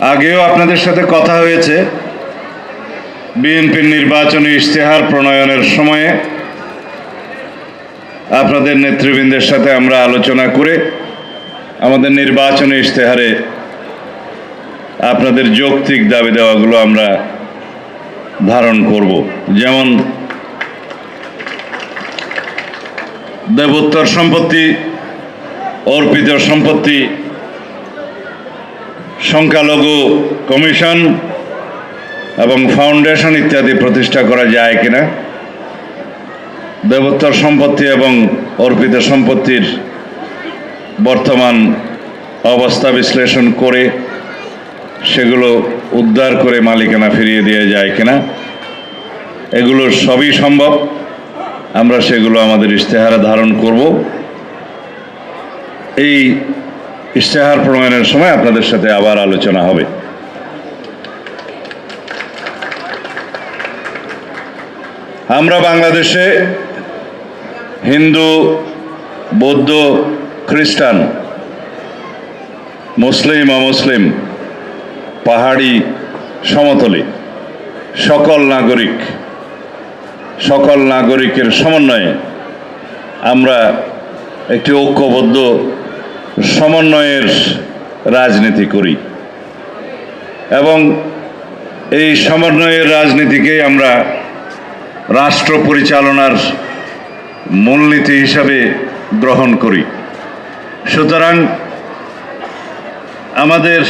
আগেও আপনাদের সাথে কথা হয়েছে। বিএনপির নির্বাচনী ইশতেহার প্রণয়নের সময়ে আপনাদের নেতৃবৃন্দের সাথে আমরা আলোচনা করে আমাদের নির্বাচনী ইশতেহারে আপনাদের যৌক্তিক দাবি দেওয়াগুলো আমরা ধারণ করব। যেমন দেবোত্তর সম্পত্তি, অর্পিত সম্পত্তি সংখ্যালঘু কমিশন এবং ফাউন্ডেশন ইত্যাদি প্রতিষ্ঠা করা যায় কিনা, দেবোত্তর সম্পত্তি এবং অর্পিত সম্পত্তির বর্তমান অবস্থা বিশ্লেষণ করে সেগুলো উদ্ধার করে মালিকানা ফিরিয়ে দেওয়া যায় কিনা, এগুলো সবই সম্ভব। আমরা সেগুলো আমাদের ইশতেহারে ধারণ করব। এই ইশতেহার প্রণয়নের সময় আপনাদের সাথে আবার আলোচনা হবে। আমরা বাংলাদেশে হিন্দু, বৌদ্ধ, খ্রিস্টান, মুসলিম, অমুসলিম, পাহাড়ি, সমতলে, সকল নাগরিক, সকল নাগরিকের সমন্বয়ে আমরা একটি ঐক্যবদ্ধ সমন্বয়ের রাজনীতি করি। এবং এই সমন্বয়ের রাজনীতিকে আমরা রাষ্ট্র পরিচালনার মূলনীতি হিসাবে গ্রহণ করি। সুতরাং আমাদের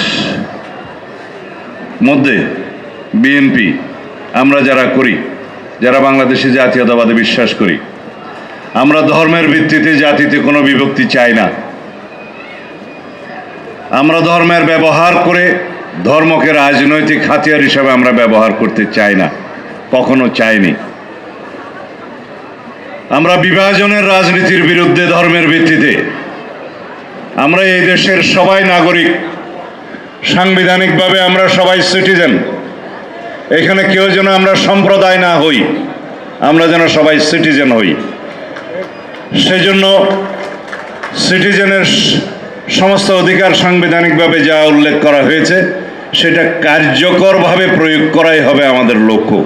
মধ্যে বিএনপি, আমরা যারা করি, যারা বাংলাদেশে জাতীয়তাবাদে বিশ্বাস করি, আমরা ধর্মের ভিত্তিতে জাতিতে কোনো বিভক্তি চাই না। আমরা ধর্মের ব্যবহার করে ধর্মকে রাজনৈতিক হাতিয়ার হিসাবে আমরা ব্যবহার করতে চাই না, কখনো চাইনি। আমরা বিভাজনের রাজনীতির বিরুদ্ধে ধর্মের ভিত্তিতে, আমরা এই দেশের সবাই নাগরিক, সাংবিধানিকভাবে আমরা সবাই সিটিজেন, এখানে কেউ যেন আমরা সম্প্রদায় না হই, আমরা যেন সবাই সিটিজেন হই। সেজন্য সিটিজেনের সমস্ত অধিকার সাংবিধানিকভাবে যা উল্লেখ করা হয়েছে সেটা কার্যকরভাবে প্রয়োগ করাই হবে আমাদের লক্ষ্য।